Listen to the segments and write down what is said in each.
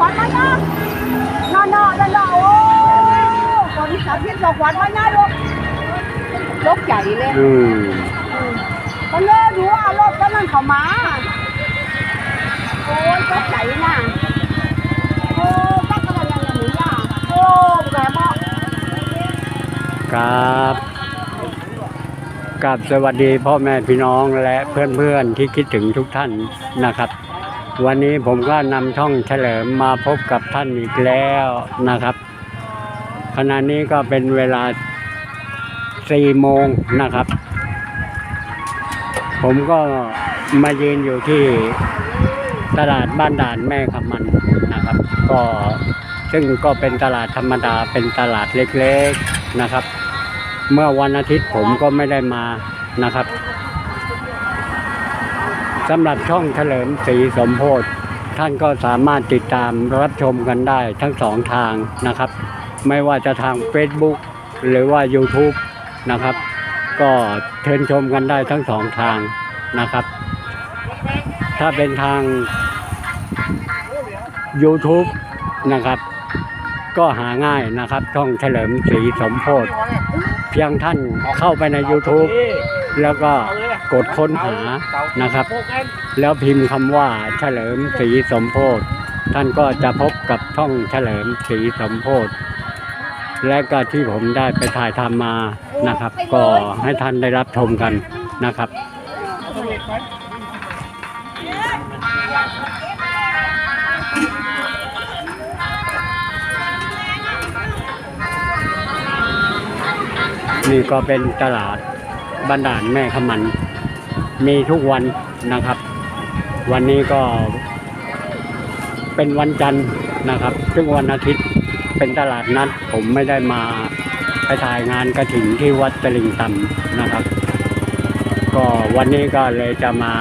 ขวัญมาเนาะนอนนอนนอนโอ้คนสามสิบสองขวัญมาเนาะลูกลกใหญ่เลยอืมก็เลิกดูว่ารถก็นั่งเขามาโอ้ยลกใหญ่น่ะโอ้ก็กำลังยังหนีอะโอ้แกบอกครับกับสวัสดีพ่อแม่พี่น้องและเพื่อนๆที่คิดถึงทุกท่านนะครับ วันนี้ผมก็นำช่องเฉลิมมาพบกับท่านอีกแล้วนะครับ ขณะนี้ก็เป็นเวลา4โมงนะครับ ผมก็มายืนอยู่ที่ตลาดบ้านด่านแม่คำมันนะครับ ก็ซึ่งก็เป็นตลาดธรรมดาเป็นตลาดเล็กๆนะครับ เมื่อวันอาทิตย์ผมก็ไม่ได้มานะครับ สำหรับช่องเฉลิมศรีสมโพธท่านก็สามารถติดตามรับชมกันได้ทั้งสองทางนะครับ ไม่ว่าจะทาง Facebook หรือว่า YouTube นะครับ ก็เชิญชมกันได้ทั้งสองทางนะครับ ถ้าเป็นทาง YouTube นะครับ ก็หาง่ายนะครับช่องเฉลิมศรีสมโพธเพียงท่านเข้าไปใน YouTube แล้วก็ กดค้นหานะครับ แล้วพิมพ์คำว่าเฉลิมศรีสมโพธท่านก็จะพบกับช่องเฉลิมศรีสมโพธและก็ที่ผมได้ไปถ่ายทำมานะครับ ก็ให้ท่านได้รับชมกันนะครับนี่ก็เป็นตลาดบ้านด่านแม่ขมัน มีทุกวันนะครับ วันนี้ก็เป็นวันจันทร์นะครับ ซึ่งวันอาทิตย์เป็นตลาดนัด ผมไม่ได้มาไปถ่ายงานกระถิ่นที่วัดตลิงตำนะครับ ก็วันนี้ก็เลยจะมา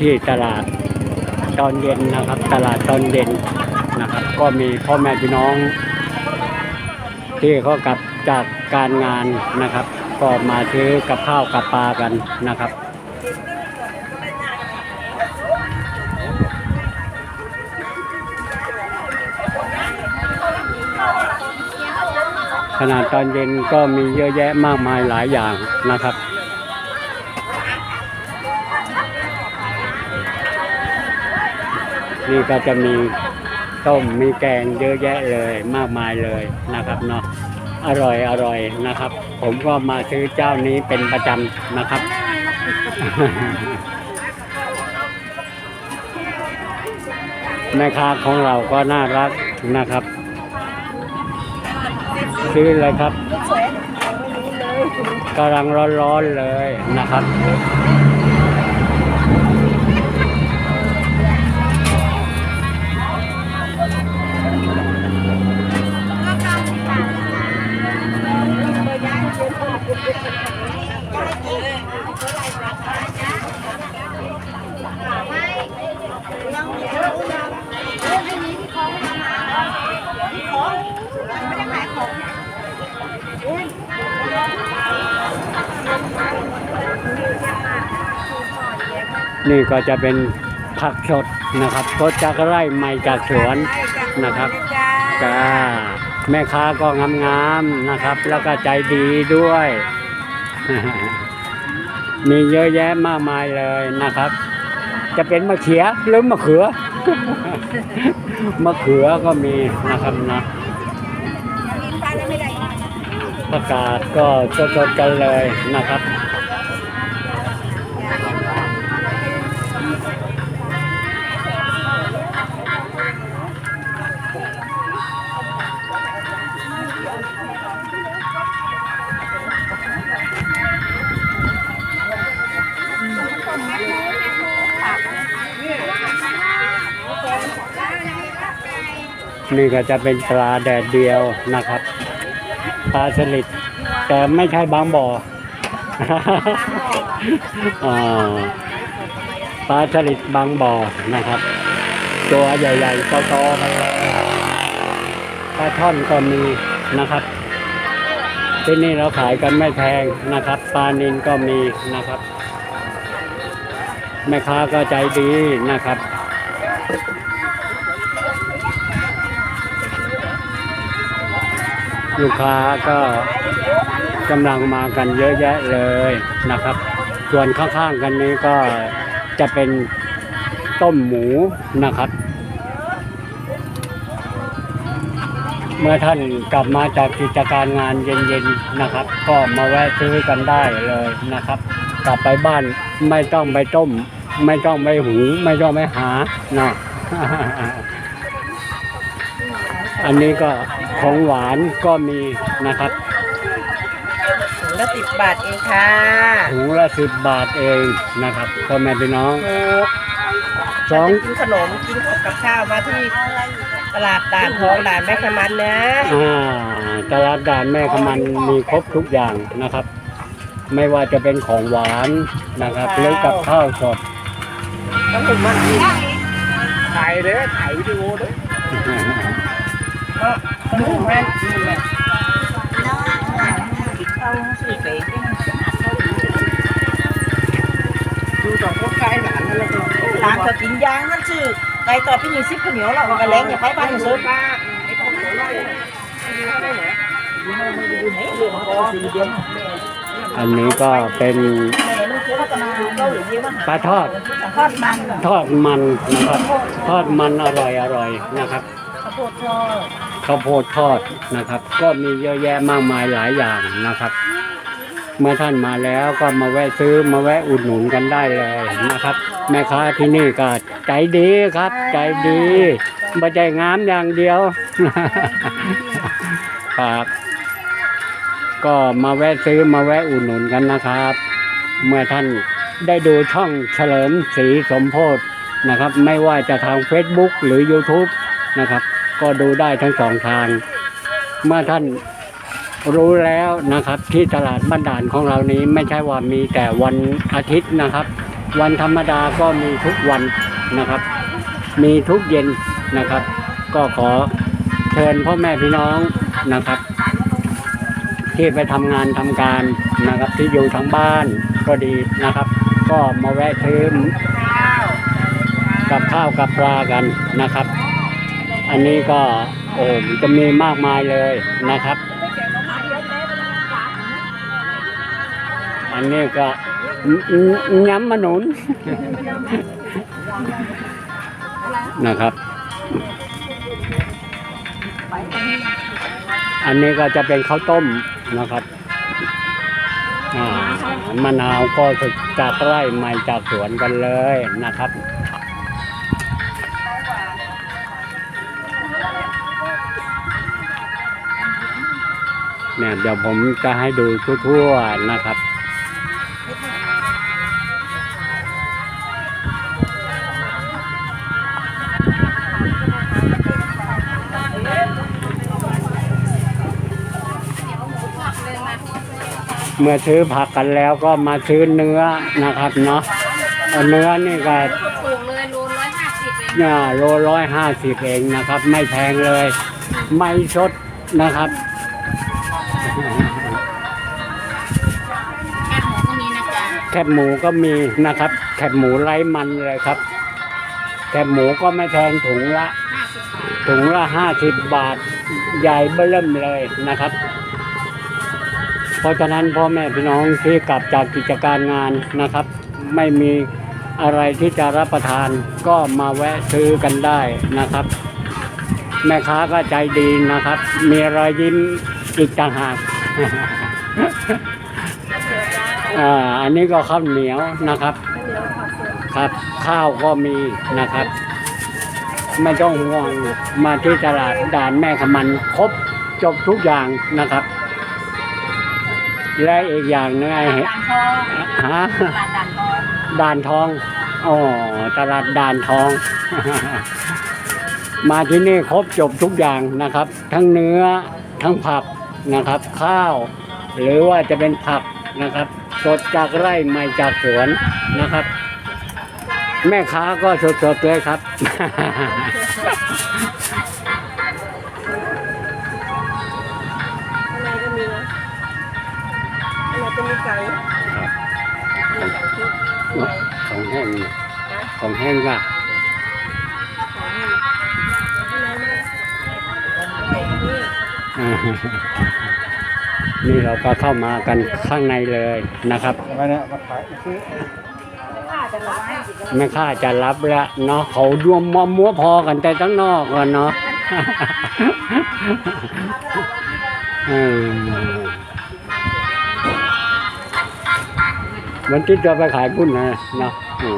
ที่ตลาดตอนเย็นนะครับ ตลาดตอนเย็นนะครับ ก็มีพ่อแม่พี่น้อง ที่เขากลับจาก การงานนะครับ ก็มาซื้อกับข้าวกับปลากันนะครับขนาดตอนเย็นก็มีเยอะแยะมากมายหลายอย่างนะครับ นี่ก็จะมีต้มมีแกงเยอะแยะเลยมากมายเลยนะครับเนาะ อร่อยอร่อยนะครับ ผมก็มาซื้อเจ้านี้เป็นประจำนะครับ แม่ค้าของเราก็น่ารักนะครับ ซื้อเลยครับกำลังร้อนๆเลยนะครับ นี่ก็จะเป็นผักสดนะครับสดจากไร่ใหม่จากสวนนะครับจ้าแม่ค้าก็งามๆนะครับ แล้วก็ใจดีด้วย มีเยอะแยะมากมายเลยนะครับ จะเป็นมะเขือหรือมะเขือ มะเขือก็มีนะครับนะประกาศก็สดๆกันเลยนะครับ นี่ก็จะเป็นปลาแดดเดียวนะครับ ปลาสลิดแต่ไม่ใช่บางบ่อปลาสลิดบางบ่อนะครับ ตัวใหญ่ๆโตๆกันเลยปลาช่อนก็มีนะครับ ที่นี่เราขายกันไม่แพงนะครับปลานินก็มีนะครับ แม่ค้าก็ใจดีนะครับ ลูกค้าก็กำลังมากันเยอะแยะเลยนะครับ ส่วนข้างๆกันนี้ก็จะเป็นต้มหมูนะครับ เมื่อท่านกลับมาจากกิจการงานเย็นๆนะครับ ก็มาแวะซื้อกันได้เลยนะครับ กลับไปบ้านไม่ต้องไปต้ม ไม่ต้องไปหุงไม่ต้องไปหาเนาะอันนี้ก็ ของหวานก็มีนะครับถุงละสิบบาทเองค่ะถุงละสิบบาทเองนะครับพ่อแม่พี่น้องถูกสองกินขนมกินกับข้าวมาที่ตลาดด่านทองด่านแม่ขมันนะอ่าตลาดด่านแม่ขมันมีครบทุกอย่างนะครับ ไม่ว่าจะเป็นของหวานนะครับหรือกับข้าวสดต้องถึงมากินถ่ายเลยถ่ายวิดีโอเลยก็ขนมแม่กินแหละเอาสื่อเสดูจากพวกใกล้หลานแล้วก็หลานก็กินยางนั่นชื่อไก่ต่อพี่มีซิปข้าวเหนียวเรากระแลงอย่าไปบ้านหนูซื้อป้าไอ้ของเราไล่ดูเขาได้ไหนดูเขาไม่ดูไหนเรื่องของเขาสี่เดือนอันนี้ก็เป็นปลาทอด ทอดมันทอดมันนะครับ ทอดมันอร่อยอร่อยนะครับข้าวโพดทอด ข้าวโพดทอดนะครับ ก็มีเยอะแยะมากมายหลายอย่างนะครับ เมื่อท่านมาแล้วก็มาแวะซื้อมาแวะอุดหนุนกันได้เลยนะครับ แม่ค้าที่นี่ก็ใจดีครับ ใจดีไม่ใจงามอย่างเดียวครับก็มาแวะซื้อมาแวะอุดหนุนกันนะครับ เมื่อท่านได้ดูช่องเฉลิมศรีสมโพธนะครับ ไม่ว่าจะทาง Facebook หรือ YouTube นะครับ ก็ดูได้ทั้งสองทาง เมื่อท่านรู้แล้วนะครับ ที่ตลาดบ้านด่านของเรานี้ไม่ใช่ว่ามีแต่วันอาทิตย์นะครับ วันธรรมดาก็มีทุกวันนะครับ มีทุกเย็นนะครับ ก็ขอเชิญพ่อแม่พี่น้องนะครับ ที่ไปทำงานทำการนะครับ ที่อยู่ทางบ้านก็ดีนะครับ ก็มาแวะซื้อกับข้าวกับปลากันนะครับ อันนี้ก็โอ้มันจะมีมากมายเลยนะครับ อันนี้ก็ย้ำมะนุนนะครับ อันนี้ก็จะเป็นข้าวต้มนะครับอ่ามะนาวก็จากไร่ใหม่จากสวนกันเลยนะครับ เนี่ยเดี๋ยวผมจะให้ดูทั่วๆนะครับเมื่อซื้อผักกันแล้วก็มาซื้อเนื้อนะครับเนาะเอาเนื้อนี่ก็ถูกเลยโลร้อยห้าสิบเองเนี่ยโลร้อยห้าสิบเองนะครับ ไม่แพงเลย ไม่ชดนะครับ แค่หมูก็มีนะคบหมูก็มีนะครับ แคบหมูไร้มันเลยครับ แคบหมูก็ไม่แพงถุงละถุงละห้าสิบบาทใหญ่เบิ่มเลยนะครับ เพราะฉะนั้นพ่อแม่พี่น้องที่กลับจากกิจการงานนะครับ ไม่มีอะไรที่จะรับประทานก็มาแวะซื้อกันได้นะครับ แม่ค้าก็ใจดีนะครับ มีรอยยิ้มอีกต่างหาก อ่าอันนี้ก็ข้าวเหนียวนะครับ ครับ ข้าวก็มีนะครับ ไม่ต้องห่วงมาที่ตลาดด่านแม่ขมันครบจบทุกอย่างนะครับ และอีกอย่างหนึงไอ้ด่านทองฮะด่านด่านทองด่านทองอ๋อตลาดด่านทอง มาที่นี่ครบจบทุกอย่างนะครับ ทั้งเนื้อทั้งผักนะครับ ข้าว หรือว่าจะเป็นผักนะครับ สดจากไร่ใหม่จากสวนนะครับ แม่ค้าก็สดๆเลยครับ ข้างในก็มีนะข้างในก็มีไก่ครับของแห้งเนี่ยของแห้งก็อ่า นี่เราก็เข้ามากันข้างในเลยนะครับมาเนี่ยมาขายซื้อแม่ข้าจะรับแล้วเนาะเขารวมมอมมัวพอกันแต่ทั้งนอกกันเนาะเออวันที่จะไปขายกุ้นนะเนาะโอ้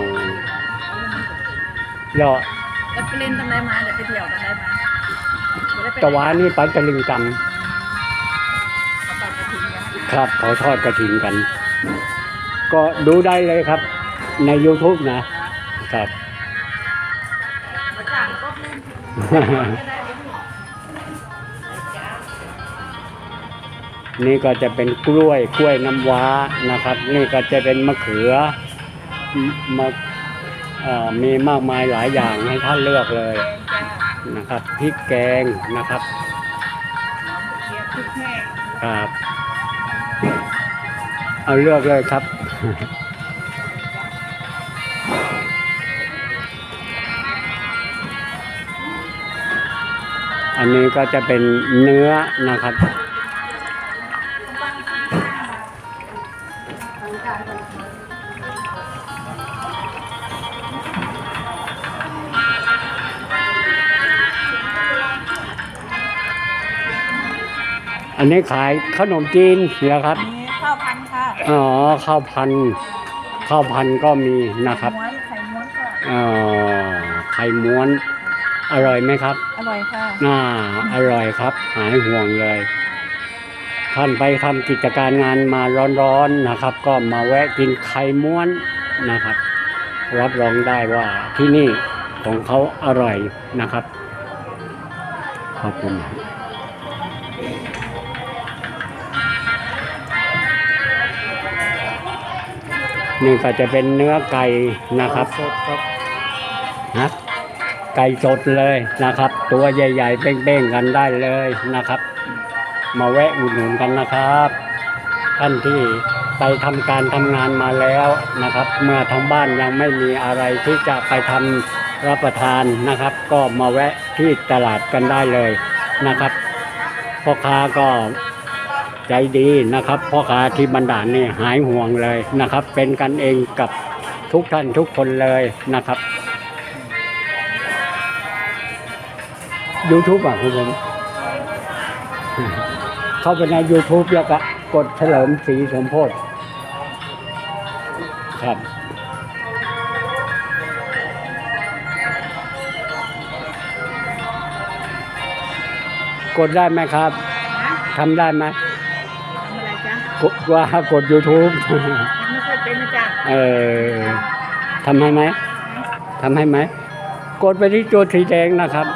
ยอแล้วไปเล่นตรงไหนมาเดี๋ยวไปเที่ยวตรงไหนมาเดี๋ยวได้ไปตะวันนี่ไปตะลึงกัง ครับเขาทอดกระถิ่นกัน ก็ดูได้เลยครับ ใน YouTube นะครับ นี่ก็จะเป็นกล้วยกล้วยน้ำว้านะครับ นี่ก็จะเป็นมะเขือมะมีมากมายหลายอย่างให้ท่านเลือกเลยนะครับพริกแกงนะครับครับ เอาเลือกเลยครับ อันนี้ก็จะเป็นเนื้อนะครับอันนี้ขายขนมจีนเหรอครับ ข้าวพันธุ์ค่ะอ๋อข้าวพันธุ์ข้าวพันธุ์ก็มีนะครับม้วนไข่ม้วนค่ะอ๋อไข่ม้วนอร่อยไหมครับอร่อยค่ะน่าอร่อยครับ หายห่วงเลย ท่านไปทำกิจการงานมาร้อนๆนะครับ ก็มาแวะกินไข่ม้วนนะครับ รับรองได้ว่าที่นี่ของเขาอร่อยนะครับขอบคุณ นี่ก็จะเป็นเนื้อไก่นะครับสดครับนะไก่สดเลยนะครับ ตัวใหญ่ๆเป้งๆกันได้เลยนะครับ มาแวะอุดหนุนกันนะครับ ท่านที่ไปทำการทำงานมาแล้วนะครับ เมื่อทางบ้านยังไม่มีอะไรที่จะไปทำรับประทานนะครับ ก็มาแวะที่ตลาดกันได้เลยนะครับพ่อค้าก็ ใจดีนะครับพ่อค้าที่บันดาลนี่หายห่วงเลยนะครับ เป็นกันเองกับทุกท่านทุกคนเลยนะครับ YouTube อะคุณผมเข้าไปใน YouTube แล้วก็กดเฉลิมศรีสมโพธิครับกดได้ไหมครับ ทำได้ไหม ว่ากด YouTube ไม่ค่อยเป็นนะจ๊ะเออทำให้ไหมทำให้ไหม กดไปที่ตัวสีแดงนะครับ